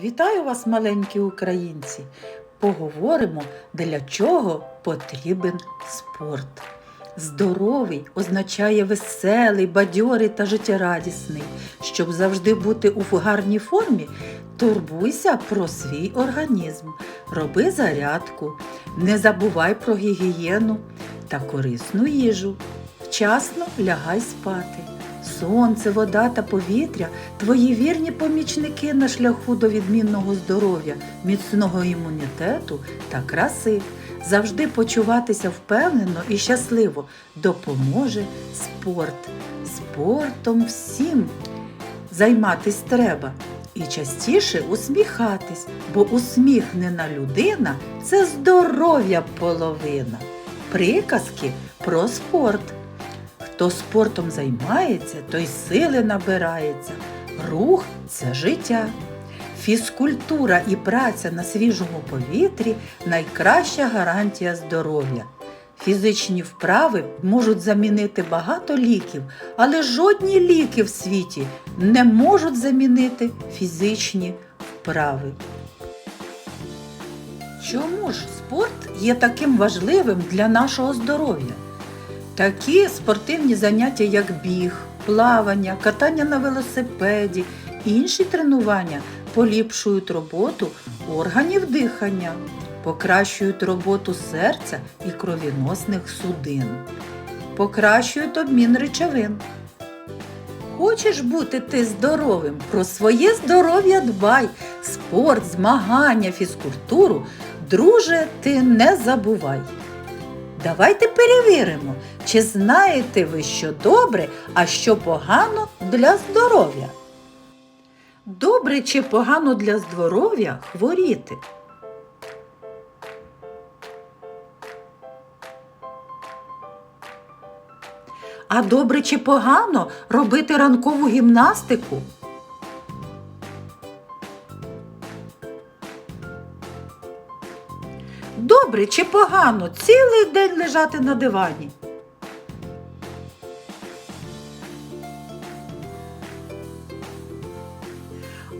Вітаю вас, маленькі українці! Поговоримо, для чого потрібен спорт. Здоровий означає веселий, бадьорий та життєрадісний. Щоб завжди бути у гарній формі, турбуйся про свій організм, роби зарядку, не забувай про гігієну та корисну їжу. Вчасно лягай спати. Сонце, вода та повітря твої вірні помічники на шляху до відмінного здоров'я, міцного імунітету та краси. Завжди почуватися впевнено і щасливо допоможе спорт. Спортом всім займатись треба. І частіше усміхатись, бо усміхнена людина це здоров'я половина. Приказки про спорт. Хто спортом займається, той сили набирається. Рух це життя. Фізкультура і праця на свіжому повітрі найкраща гарантія здоров'я. Фізичні вправи можуть замінити багато ліків, але жодні ліки в світі не можуть замінити фізичні вправи. Чому ж спорт є таким важливим для нашого здоров'я? Такі спортивні заняття, як біг, плавання, катання на велосипеді, інші тренування поліпшують роботу органів дихання, покращують роботу серця і кровіносних судин, покращують обмін речовин. Хочеш бути ти здоровим? Про своє здоров'я дбай, спорт, змагання, фізкультуру, друже, ти не забувай. Давайте перевіримо, чи знаєте ви, що добре, а що погано для здоров'я. Добре чи погано для здоров'я хворіти? А добре чи погано робити ранкову гімнастику? Добре чи погано цілий день лежати на дивані?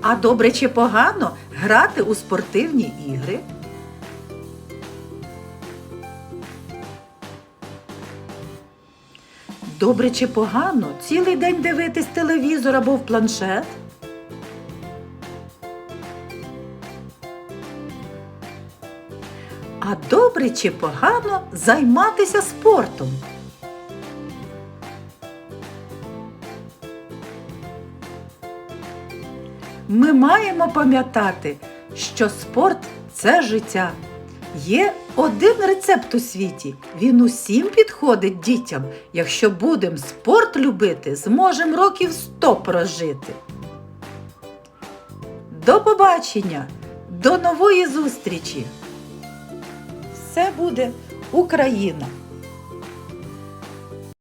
А добре чи погано грати у спортивні ігри? Добре чи погано цілий день дивитись телевізор або в планшет? А добре чи погано займатися спортом? Ми маємо пам'ятати, що спорт це життя. Є один рецепт у світі. Він усім підходить дітям. Якщо будемо спорт любити, зможемо років сто прожити. До побачення, до нової зустрічі! Все буде Україна!